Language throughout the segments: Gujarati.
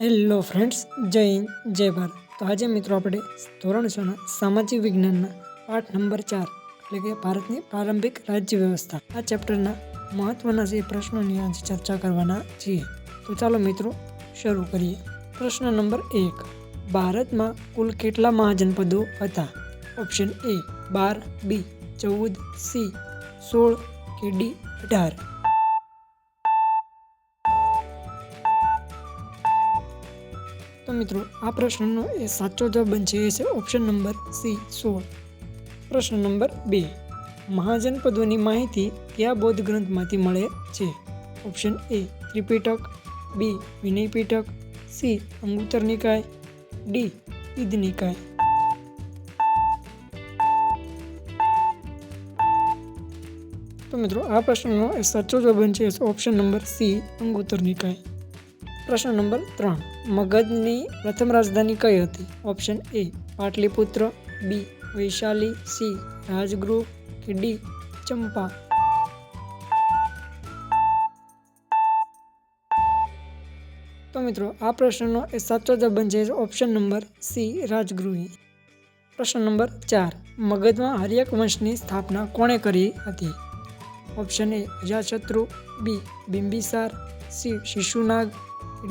હેલો ફ્રેન્ડ્સ, જય હિન્દ, જય ભારત. તો આજે મિત્રો આપણે ધોરણ છના સામાજિક વિજ્ઞાનના પાઠ નંબર ચાર, એટલે કે ભારતની પ્રારંભિક રાજ્ય વ્યવસ્થા. આ ચેપ્ટરના મહત્વના જે પ્રશ્નોની આજે ચર્ચા કરવાના છીએ. તો ચાલો મિત્રો, શરૂ કરીએ. પ્રશ્ન નંબર એક, ભારતમાં કુલ કેટલા મહાજનપદો હતા? ઓપ્શન એ, બાર, બી, ચૌદ, સી, સોળ કે ડી, અઢાર. તો મિત્રો, આ પ્રશ્નનો એ સાચો જવાબ બનશે. એ છે ઓપ્શન નંબર સી સોળ. પ્રશ્ન નંબર બે. મહાજનપદોની માહિતી કયા બૌદ્ધ ગ્રંથમાંથી મળે છે? Option A Tripitaka. B Vinaya Pitaka C Anguttara Nikaya. D Eid Nikaya. તો મિત્રો, આ પ્રશ્નનો સાચો જવાબ છે option number C Anguttara Nikaya. પ્રશ્ન નંબર ત્રણ. મગધની પ્રથમ રાજધાની કઈ હતી? Option A, Pataliputra, B, Vaishali, C, Rajgriha, કે ડી, ચંપા. તો મિત્રો, આ પ્રશ્નનો એ સાચો જવાબ બનશે ઓપ્શન નંબર સી, રાજગૃહી. પ્રશ્ન નંબર ચાર. મગધમાં હરિયક વંશની સ્થાપના કોણે કરી હતી? Option A Ajatashatru B, Bimbisara, C, Shishunaga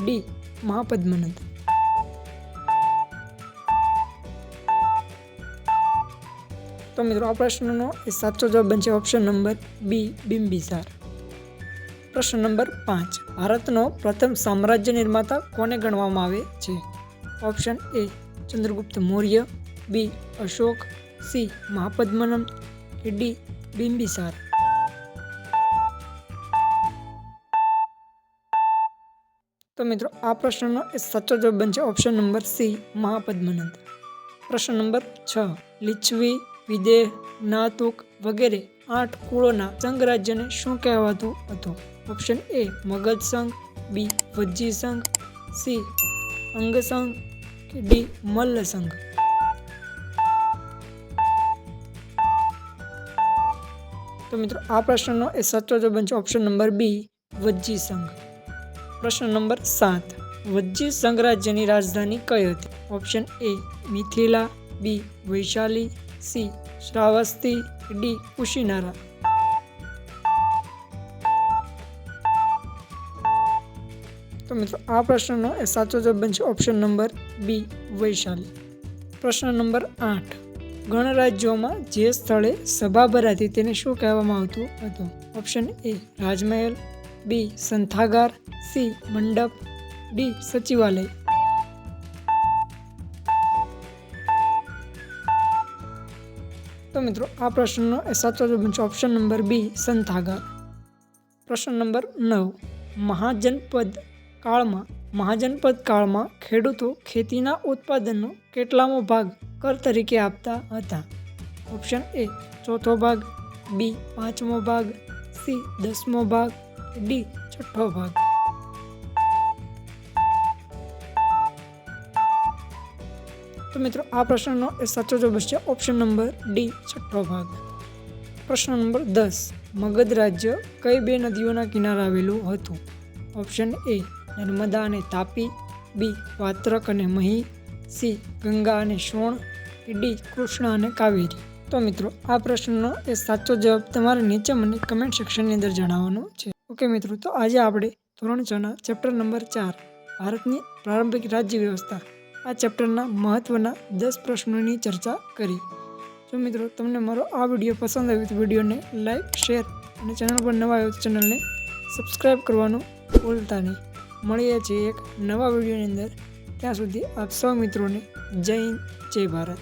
D Mahapadmananda તો મિત્રો, આ પ્રશ્નનો એ સાચો જવાબ બનશે ઓપ્શન નંબર બી, બિંબિસાર. પ્રશ્ન નંબર પાંચ, ભારતનો પ્રથમ સામ્રાજ્ય નિર્માતા કોને ગણવામાં આવે છે? Option A, Chandragupta Maurya, B, Ashoka, C, Mahapadmananda D, Bimbisara. તો મિત્રો, આ પ્રશ્નનો એ સાચો જવાબ બનશે ઓપ્શન નંબર સી મહાપદ્મનંદ. પ્રશ્ન નંબર છ લીછવી વિદેહ, નાતુક વગેરે આઠ કુળોના સંઘ રાજ્યને શું કહેવાતું હતું? ઓપ્શન એ મગધ સંઘ બી વજ્જી સંઘ સી અંગ સંઘ, કે ડી મલ્લ સંઘ? તો મિત્રો, આ પ્રશ્નનો એ સાચો જવાબ બનશે ઓપ્શન નંબર બી વજ્જી સંઘ. પ્રશ્ન નંબર સાત. વજ્જી સંઘરાજ્યની રાજધાની કઈ હતી? Option A Mithila, B Vaishali, C Shravasti, D Kushinara તો મિત્રો, આ પ્રશ્નનો એ સાચો જવાબ બનશે ઓપ્શન નંબર બી વૈશાલી. પ્રશ્ન નંબર આઠ. ગણરાજ્યોમાં જે સ્થળે સભા ભરાતી તેને શું કહેવામાં આવતું હતું? ઓપ્શન એ રાજમહેલ બી સંથાગાર, સી મંડપ, ડી સચિવાલય. તો મિત્રો, આ પ્રશ્નનો એ સાચો જવાબ છે ઓપ્શન નંબર બી સંથાગાર. પ્રશ્ન નંબર નવ, મહાજનપદ કાળમાં મહાજનપદ કાળમાં ખેડૂતો ખેતીના ઉત્પાદનનો કેટલામો ભાગ કર તરીકે આપતા હતા? ઓપ્શન એ ચોથો ભાગ બી પાંચમો ભાગ સી દસમો ભાગ ડી, છઠ્ઠો ભાગ. તો મિત્રો, આ પ્રશ્નનો એ સાચો જવાબ છે ઓપ્શન નંબર ડી, છઠ્ઠો ભાગ. પ્રશ્ન નંબર દસ, મગધ રાજ્ય કઈ બે નદીઓના કિનારે આવેલું હતું? ઓપ્શન એ નર્મદા અને તાપી. બી વાત્રક અને મહી. સી ગંગા અને શોણ ડી કૃષ્ણ અને કાવેરી. તો મિત્રો, આ પ્રશ્નનો એ સાચો જવાબ તમારે નીચે મને કમેન્ટ સેક્શનની અંદર જણાવવાનો છે. ઓકે મિત્રો, તો આજે આપણે ધોરણ છના ચેપ્ટર નંબર ચાર, ભારતની પ્રારંભિક રાજ્ય વ્યવસ્થા, આ ચેપ્ટરના મહત્ત્વના દસ પ્રશ્નોની ચર્ચા કરી. જો મિત્રો, તમને મારો આ વીડિયો પસંદ આવ્યો તો વિડીયોને લાઇક શેર અને ચેનલ પર નવા આવ્યો તો ચેનલને સબસ્ક્રાઈબ કરવાનું ભૂલતા નહીં. મળીએ છીએ એક નવા વિડીયોની અંદર. ત્યાં સુધી આપ સૌ મિત્રોને જય હિન્દ, જય ભારત.